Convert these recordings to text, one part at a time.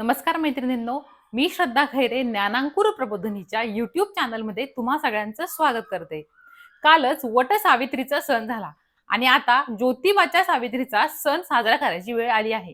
नमस्कार मैत्रिणींनो मी श्रद्धा खैरे ज्ञानांकुर प्रबोधनीच्या युट्यूब चॅनलमध्ये तुम्हा सगळ्यांचं स्वागत करते. कालच वट सावित्रीचा सण झाला आणि आता ज्योतिबाच्या सावित्रीचा सण साजरा करायची वेळ आली आहे.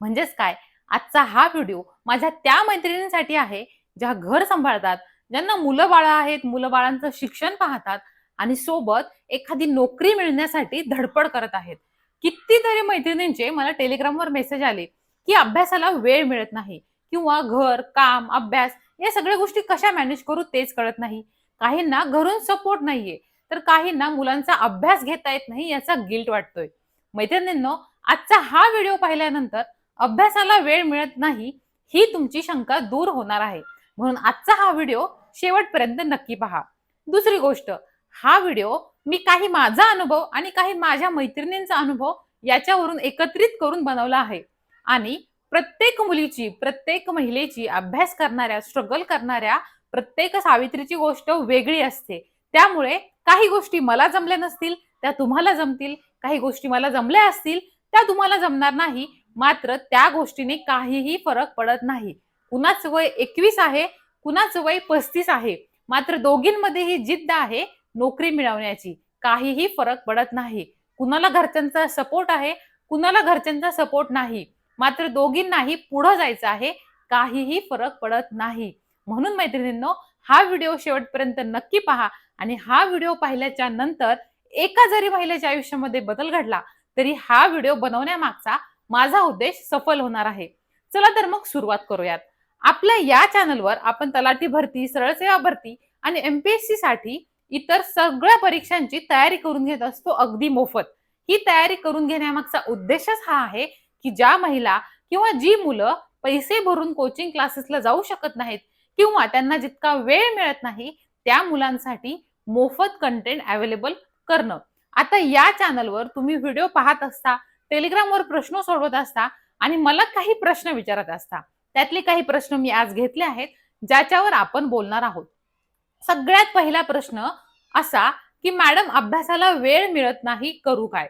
म्हणजेच काय? आजचा हा व्हिडिओ माझ्या त्या मैत्रिणींसाठी आहे ज्या घर सांभाळतात ज्यांना मुलं बाळं आहेत मुलं बाळांचं शिक्षण पाहतात आणि सोबत एखादी नोकरी मिळण्यासाठी धडपड करत आहेत. कितीतरी मैत्रिणींचे मला टेलिग्रामवर मेसेज आले की अभ्यासाला वेळ मिळत नाही किंवा घर काम अभ्यास या सगळ्या गोष्टी कशा मॅनेज करू तेच कळत नाही. काहींना घरून सपोर्ट नाहीये तर काहींना मुलांचा अभ्यास घेता येत नाही याचा गिल्ट वाटतोय. मैत्रिणींनो आजचा हा व्हिडिओ पाहिल्यानंतर अभ्यासाला वेळ मिळत नाही ही तुमची शंका दूर होणार आहे. म्हणून आजचा हा व्हिडिओ शेवटपर्यंत नक्की पहा. दुसरी गोष्ट हा व्हिडिओ मी काही माझा अनुभव आणि काही माझ्या मैत्रिणींचा अनुभव याच्यावरून एकत्रित करून बनवला आहे. आणि प्रत्येक मुलीची प्रत्येक महिलेची अभ्यास करणाऱ्या स्ट्रगल करणाऱ्या प्रत्येक सावित्रीची गोष्ट वेगळी असते. त्यामुळे काही गोष्टी मला जमल्या नसतील त्या तुम्हाला जमतील. काही गोष्टी मला जमल्या असतील त्या तुम्हाला जमणार नाही. मात्र त्या गोष्टीने काहीही फरक पडत नाही. कुणाचं वय एकवीस आहे कुणाचं वय पस्तीस आहे. मात्र दोघींमध्ये ही जिद्द आहे नोकरी मिळवण्याची. काहीही फरक पडत नाही. कुणाला घरच्यांचा सपोर्ट आहे कुणाला घरच्यांचा सपोर्ट नाही. मात्र दोघींनाही पुढं जायचं आहे. काहीही फरक पडत नाही. म्हणून मैत्रिणींनो हा व्हिडिओ शेवटपर्यंत नक्की पहा आणि हा व्हिडिओ पाहिल्याच्या नंतर एका जरी महिलेच्या आयुष्यामध्ये बदल घडला तरी हा व्हिडिओ बनवण्यामागचा माझा उद्देश सफल होणार आहे. चला तर मग सुरुवात करूयात. आपल्या या चॅनलवर आपण तलाठी भरती सरळ सेवा भरती आणि एमपीएससी साठी इतर सगळ्या परीक्षांची तयारी करून घेत असतो अगदी मोफत. ही तयारी करून घेण्यामागचा उद्देशच हा आहे की ज्या महिला किंवा जी मुलं पैसे भरून कोचिंग क्लासेसला जाऊ शकत नाहीत किंवा त्यांना जितका वेळ मिळत नाही त्या मुलांसाठी मोफत कंटेंट अवेलेबल करणं. आता या चॅनलवर तुम्ही व्हिडिओ पाहत असता टेलिग्रामवर प्रश्न सोडवत असता आणि मला काही प्रश्न विचारत असता. त्यातले काही प्रश्न मी आज घेतले आहेत ज्याच्यावर आपण बोलणार आहोत. सगळ्यात पहिला प्रश्न असा की मॅडम अभ्यासाला वेळ मिळत नाही करू काय?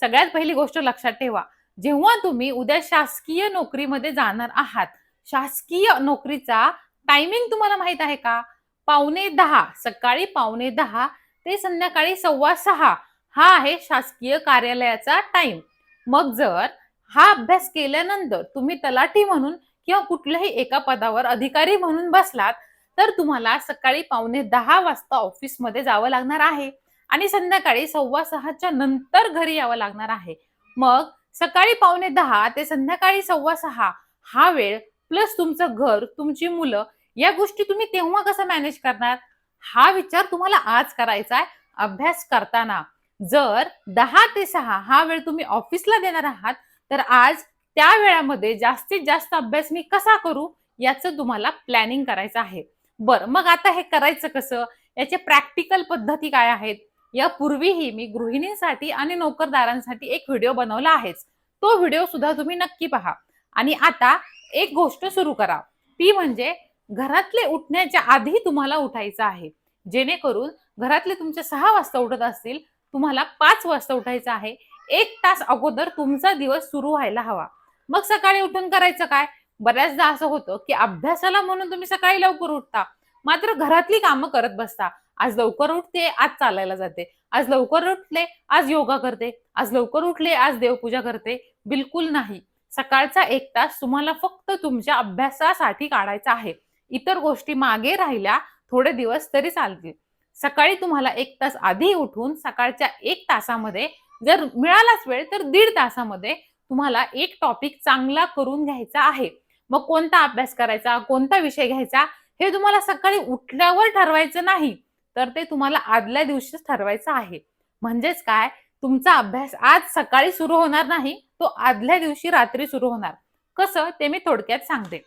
सगळ्यात पहिली गोष्ट लक्षात ठेवा. जेव्हा तुम्ही उद्या शासकीय नोकरीमध्ये जाणार आहात शासकीय नोकरीचा टायमिंग तुम्हाला माहीत आहे का? पावणे दहा सकाळी पावणे दहा ते संध्याकाळी सव्वा सहा हा आहे शासकीय कार्यालयाचा टाइम मग जर हा अभ्यास केल्यानंतर तुम्ही तलाठी म्हणून किंवा कुठल्याही एका पदावर अधिकारी म्हणून बसलात तर तुम्हाला सकाळी पावणे दहा वाजता ऑफिसमध्ये जावं लागणार आहे आणि संध्याकाळी सव्वा सहाच्या नंतर घरी यावं लागणार आहे. मग सकाळी पावणे दहा ते संध्याकाळी सव्वा सहा हा वेळ प्लस तुमचं घर तुमची मुलं या गोष्टी तुम्ही तेव्हा कसं मॅनेज करणार? हा विचार तुम्हाला आज करायचा आहे अभ्यास करताना. जर दहा ते सहा हा वेळ तुम्ही ऑफिसला देणार आहात तर आज त्या वेळामध्ये जास्तीत जास्त अभ्यास मी कसा करू याचं तुम्हाला प्लॅनिंग करायचं आहे. बरं मग आता हे करायचं कसं? याचे प्रॅक्टिकल पद्धती काय आहेत? यापूर्वीही मी गृहिणींसाठी आणि नोकरदारांसाठी एक व्हिडिओ बनवला आहेच. तो व्हिडिओ सुद्धा तुम्ही नक्की पहा. आणि आता एक गोष्ट सुरू करा. ती म्हणजे घरातले उठण्याच्या आधी तुम्हाला उठायचं आहे. जेणेकरून घरातले तुमचे सहा वाजता उठत असतील तुम्हाला पाच वाजता उठायचं आहे. एक तास अगोदर तुमचा दिवस सुरू व्हायला हवा. मग सकाळी उठून करायचं काय? बऱ्याचदा असं होतं की अभ्यासाला म्हणून तुम्ही सकाळी लवकर उठता. मात्र घरातली कामं करत बसता. आज लवकर उठते आज चालायला जाते. आज लवकर उठले आज योगा करते. आज लवकर उठले आज देवपूजा करते. बिलकुल नाही. सकाळचा एक तास तुम्हाला फक्त तुमच्या अभ्यासासाठी काढायचा आहे. इतर गोष्टी मागे राहिल्या थोडे दिवस तरी चालतील. सकाळी तुम्हाला एक तास आधी उठून सकाळच्या एक तासामध्ये जर मिळालाच वेळ तर दीड तासामध्ये तुम्हाला एक टॉपिक चांगला करून घ्यायचा आहे. मग कोणता अभ्यास करायचा कोणता विषय घ्यायचा हे तुम्हाला सकाळी उठल्यावर ठरवायचं नाही. तर ते तुम्हाला आदल्या दिवशीच ठरवायचं आहे. म्हणजेच काय? तुमचा अभ्यास आज सकाळी सुरू होणार नाही तो आदल्या दिवशी रात्री सुरू होणार. कसं? ते मी थोडक्यात सांगते.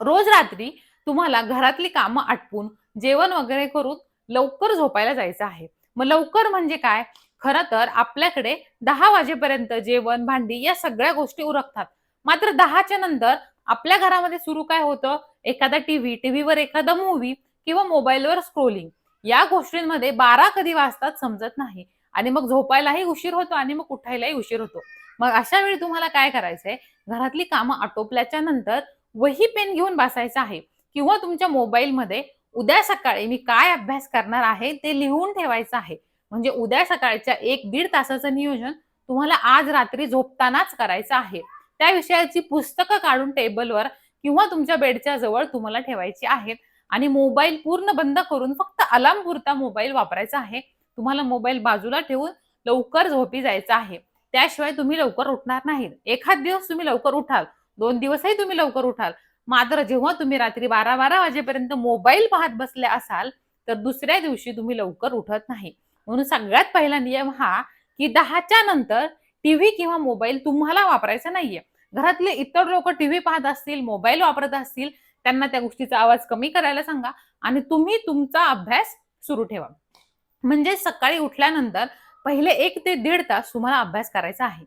रोज रात्री तुम्हाला घरातली कामं आटपून जेवण वगैरे करून लवकर झोपायला जायचं आहे. मग लवकर म्हणजे काय? खरं तर आपल्याकडे दहा वाजेपर्यंत जेवण भांडी या सगळ्या गोष्टी उरकतात. मात्र दहाच्या नंतर आपल्या घरामध्ये सुरू काय होतं? एखादा टीव्ही टीव्हीवर एखादा मूवी किंवा मोबाईलवर स्क्रोलिंग या गोष्टींमध्ये बारा कधी वाजतात समजत नाही. आणि मग झोपायलाही उशीर होतो आणि मग उठायलाही उशीर होतो. मग अशा वेळी तुम्हाला काय करायचंय? घरातली कामं आटोपल्याच्या नंतर वही पेन घेऊन बसायचं आहे. किंवा तुमच्या मोबाईलमध्ये उद्या सकाळी मी काय अभ्यास करणार आहे ते लिहून ठेवायचं आहे. म्हणजे उद्या सकाळच्या एक दीड तासाचं नियोजन तुम्हाला आज रात्री झोपतानाच करायचं आहे. त्या विषयाची पुस्तकं काढून टेबलवर किंवा तुमच्या बेडच्या जवळ तुम्हाला ठेवायची आहेत. आणि मोबाईल पूर्ण बंद करून फक्त अलार्म पुरता मोबाईल वापरायचा आहे. तुम्हाला मोबाईल बाजूला ठेवून लवकर झोपी जायचं आहे. त्याशिवाय तुम्ही लवकर उठणार नाहीत. एखाद दिवस तुम्ही लवकर उठाल. दोन दिवसही तुम्ही लवकर उठाल. मात्र जेव्हा तुम्ही रात्री बारा बारा वाजेपर्यंत मोबाईल पाहत बसले असाल तर दुसऱ्या दिवशी तुम्ही लवकर उठत नाही. म्हणून सगळ्यात पहिला नियम हा की दहाच्या नंतर टीव्ही किंवा मोबाईल तुम्हाला वापरायचा नाहीये. घरातले इतर लोक टीव्ही पाहत असतील मोबाईल वापरत असतील त्यांना त्या गोष्टीचा आवाज कमी करायला सांगा आणि तुम्ही तुमचा अभ्यास सुरू ठेवा. म्हणजे सकाळी उठल्यानंतर पहिले एक ते दीड तास तुम्हाला अभ्यास करायचा आहे.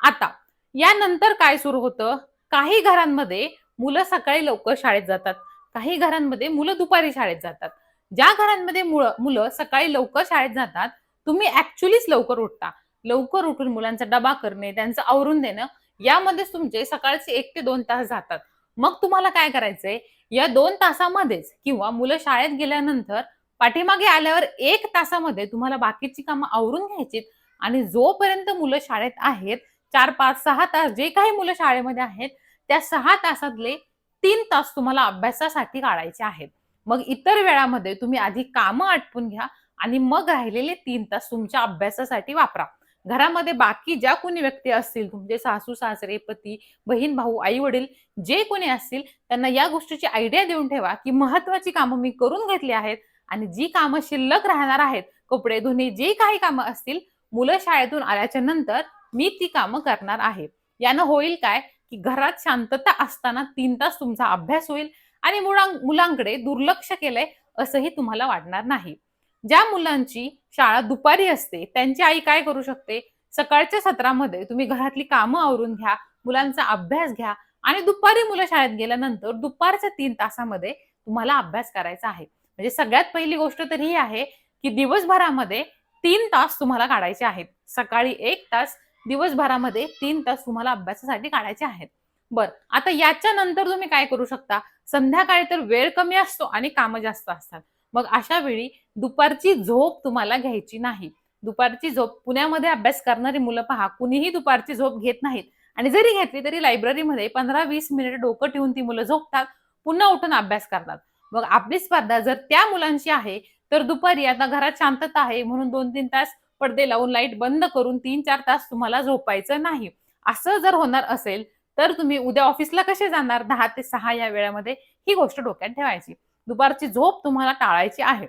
आता यानंतर काय सुरू होतं? काही घरांमध्ये मुलं सकाळी लवकर शाळेत जातात. काही घरांमध्ये मुलं दुपारी शाळेत जातात. ज्या घरांमध्ये मुलं मुलं सकाळी लवकर शाळेत जातात तुम्ही ऍक्च्युलीच लवकर उठता. लवकर उठून मुलांचा डबा करणे त्यांचं आवरून देणं यामध्येच तुमचे सकाळचे एक ते दोन तास जातात. मग तुम्हाला काय करायचंय? या दोन तासामध्येच किंवा मुलं शाळेत गेल्यानंतर पाठीमागे आल्यावर एक तासामध्ये तुम्हाला बाकीची कामं आवरून घ्यायचीत आणि जोपर्यंत मुलं शाळेत आहेत चार पाच सहा तास जे काही मुलं शाळेमध्ये आहेत त्या सहा तासातले तीन तास तुम्हाला अभ्यासासाठी काढायचे आहेत. मग इतर वेळामध्ये तुम्ही आधी कामं आटपून घ्या आणि मग राहिलेले तीन तास तुमच्या अभ्यासासाठी वापरा. घरामध्ये बाकी ज्या कोणी व्यक्ती असतील तुमचे सासू सासरे पती बहीण भाऊ आई वडील जे कोणी असतील त्यांना या गोष्टीची आयडिया देऊन ठेवा की महत्वाची कामं मी करून घेतली आहेत आणि जी कामं शिल्लक राहणार आहेत कपडे धुणे जे काही कामं असतील मुलं शाळेतून आल्याच्यानंतर मी ती कामं करणार आहे. यानं होईल काय की घरात शांतता असताना तीन तास तुमचा अभ्यास होईल आणि मुलां मुलांकडे दुर्लक्ष केलंय असंही तुम्हाला वाटणार नाही. ज्या मुलांची शाळा दुपारी असते त्यांची आई काय करू शकते? सकाळच्या सत्रामध्ये तुम्ही घरातली कामं आवरून घ्या मुलांचा अभ्यास घ्या आणि दुपारी मुलं शाळेत गेल्यानंतर दुपारच्या तीन तासामध्ये तुम्हाला अभ्यास करायचा आहे. म्हणजे सगळ्यात पहिली गोष्ट तर ही आहे की दिवसभरामध्ये तीन तास तुम्हाला काढायचे आहेत. सकाळी एक तास दिवसभरामध्ये तीन तास तुम्हाला अभ्यासासाठी काढायचे आहेत. बर आता याच्या नंतर तुम्ही काय करू शकता? संध्याकाळी तर वेळ कमी असतो आणि कामं जास्त असतात. मग अशा वेळी दुपारची झोप तुम्हाला घ्यायची नाही. दुपारची झोप पुण्यामध्ये अभ्यास करणारी मुलं पहा कुणीही दुपारची झोप घेत नाहीत. आणि जरी घेतली तरी लायब्ररीमध्ये पंधरा वीस मिनिट डोकं ठेवून ती मुलं झोपतात पुन्हा उठून अभ्यास करतात. मग आपली स्पर्धा जर त्या मुलांची आहे तर दुपारी आता घरात शांतता आहे म्हणून दोन तीन तास पडदे लावून लाइट बंद करून तीन चार तास तुम्हाला झोपायचं नाही. असं जर होणार असेल तर तुम्ही उद्या ऑफिसला कसे जाणार? दहा ते सहा या वेळामध्ये ही गोष्ट डोक्यात ठेवायची. दुपारची झोप तुम्हाला टाळायची आहे.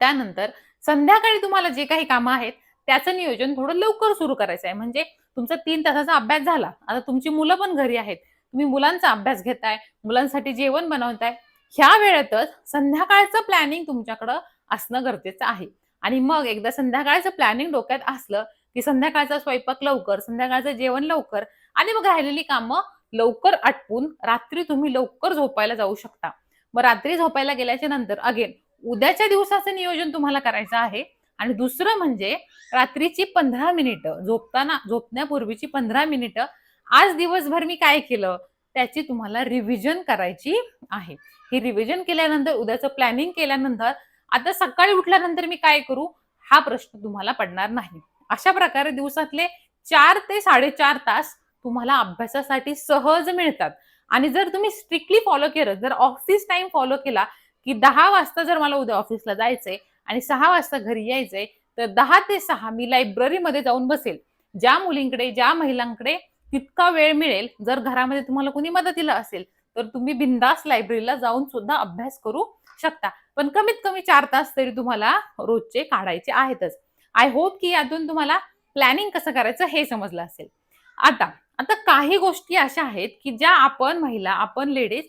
त्यानंतर संध्याकाळी तुम्हाला जे काही कामं आहेत त्याचं नियोजन थोडं लवकर सुरू करायचं आहे. म्हणजे तुमचा तीन तासाचा अभ्यास झाला आता तुमची मुलं पण घरी आहेत. तुम्ही मुलांचा अभ्यास घेताय मुलांसाठी जेवण बनवताय. ह्या वेळेतच संध्याकाळचं प्लॅनिंग तुमच्याकडं असणं गरजेचं आहे. आणि मग एकदा संध्याकाळचं प्लॅनिंग डोक्यात असलं की संध्याकाळचा स्वयंपाक लवकर संध्याकाळचं जेवण लवकर आणि मग राहिलेली कामं लवकर आटपून रात्री तुम्ही लवकर झोपायला जाऊ शकता. मग रात्री झोपायला गेल्याच्यानंतर अगेन उद्याच्या दिवसाचं नियोजन तुम्हाला करायचं आहे. आणि दुसरं म्हणजे रात्रीची पंधरा मिनिटं झोपताना झोपण्यापूर्वीची पंधरा मिनिटं आज दिवसभर मी काय केलं? त्याची तुम्हाला रिव्हिजन करायची आहे. ही रिव्हिजन केल्यानंतर उद्याचं प्लॅनिंग केल्यानंतर आता सकाळी उठल्यानंतर मी काय करू? हा प्रश्न तुम्हाला पडणार नाही. अशा प्रकारे दिवसातले चार ते साडेचार तास तुम्हाला अभ्यासासाठी सहज मिळतात. आणि जर तुम्ही स्ट्रिक्टली फॉलो केलं जर ऑफिस टाइम फॉलो केला की दहा वाजता जर मला उद्या ऑफिसला जायचंय आणि सहा वाजता घरी यायचंय तर दहा ते सहा मी लायब्ररीमध्ये जाऊन बसेल. ज्या मुलींकडे ज्या महिलांकडे तितका वेळ मिळेल जर घरामध्ये तुम्हाला कोणी मदतीला असेल तर तुम्ही बिंदास लायब्ररीला जाऊन सुद्धा अभ्यास करू शकता. पण कमीत कमी चार तास तरी तुम्हाला रोजचे काढायचे आहेतच. आय होप की यातून तुम्हाला प्लॅनिंग कसं करायचं हे समजलं असेल. आता आता काही गोष्टी अशा आहेत की ज्या आपण महिला आपण लेडीज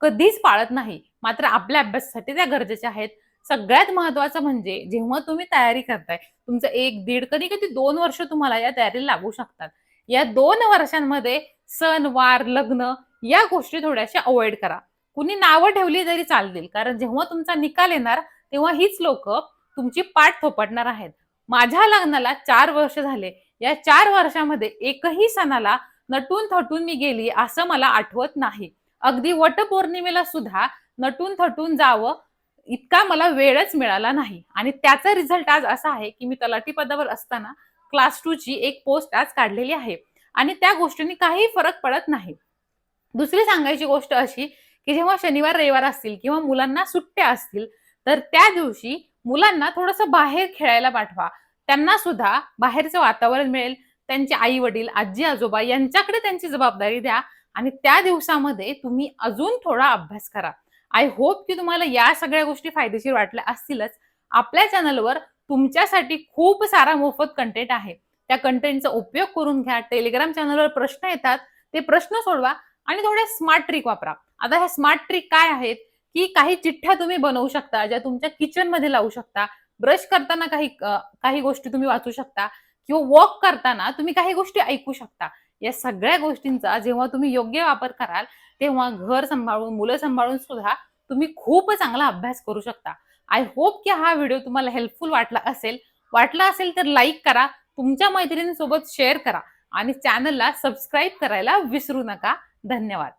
कधीच पाळत नाही. मात्र आपल्या अभ्यासासाठी त्या गरजेच्या आहेत. सगळ्यात महत्वाचं म्हणजे जेव्हा तुम्ही तयारी करताय तुमचं एक दीड कधी कधी दोन वर्ष तुम्हाला या तयारीला लागू शकतात. या दोन वर्षांमध्ये सण वार लग्न या गोष्टी थोड्याशा अवॉइड करा. कुणी नावं ठेवली तरी चालतील कारण जेव्हा तुमचा निकाल येणार तेव्हा हीच लोक तुमची पाठ थोपटणार आहेत. माझ्या लग्नाला चार वर्ष झाले. या चार वर्षामध्ये एकही सणाला नटून थटून मी गेली असं मला आठवत नाही. अगदी वटपौर्णिमेला सुद्धा नटून थटून जावं इतका मला वेळच मिळाला नाही. आणि त्याचा रिझल्ट आज असा आहे की मी तलाठी पदावर असताना क्लास टू ची एक पोस्ट आज काढलेली आहे. आणि त्या गोष्टींनी काही फरक पडत नाही. दुसरी सांगायची गोष्ट अशी की जेव्हा शनिवार रविवार असतील किंवा मुलांना सुट्ट्या असतील तर त्या दिवशी मुलांना थोडंसं बाहेर खेळायला पाठवा. त्यांना सुद्धा बाहेरचं वातावरण मिळेल. त्यांचे आई वडील आजी आजोबा यांच्याकडे त्यांची जबाबदारी द्या आणि त्या दिवसामध्ये तुम्ही अजून थोडा अभ्यास करा. आय होप की तुम्हाला या सगळ्या गोष्टी फायदेशीर वाटल्या असतीलच. आपल्या चॅनलवर तुमच्यासाठी खूप सारा मोफत कंटेंट आहे. त्या कंटेंटचा उपयोग करून घ्या. टेलिग्राम चॅनलवर प्रश्न येतात ते प्रश्न सोडवा आणि थोड्या स्मार्ट ट्रिक वापरा. आता ह्या स्मार्ट ट्रिक काय आहेत? की काही चिठ्ठ्या तुम्ही बनवू शकता ज्या तुमच्या किचनमध्ये लावू शकता. ब्रश करताना काही काही गोष्टी तुम्ही वाचू शकता किंवा वॉक करताना तुम्ही काही गोष्टी ऐकू शकता. या सगळ्या गोष्टींचा जेव्हा तुम्ही योग्य वापर कराल तेव्हा घर सांभाळून मुलं सांभाळून सुद्धा तुम्ही खूप चांगला अभ्यास करू शकता. आय होप की हा व्हिडिओ तुम्हाला हेल्पफुल वाटला असेल. वाटला असेल तर लाईक करा तुमच्या मैत्रिणींसोबत शेअर करा आणि चॅनलला सबस्क्राईब करायला विसरू नका. धन्यवाद.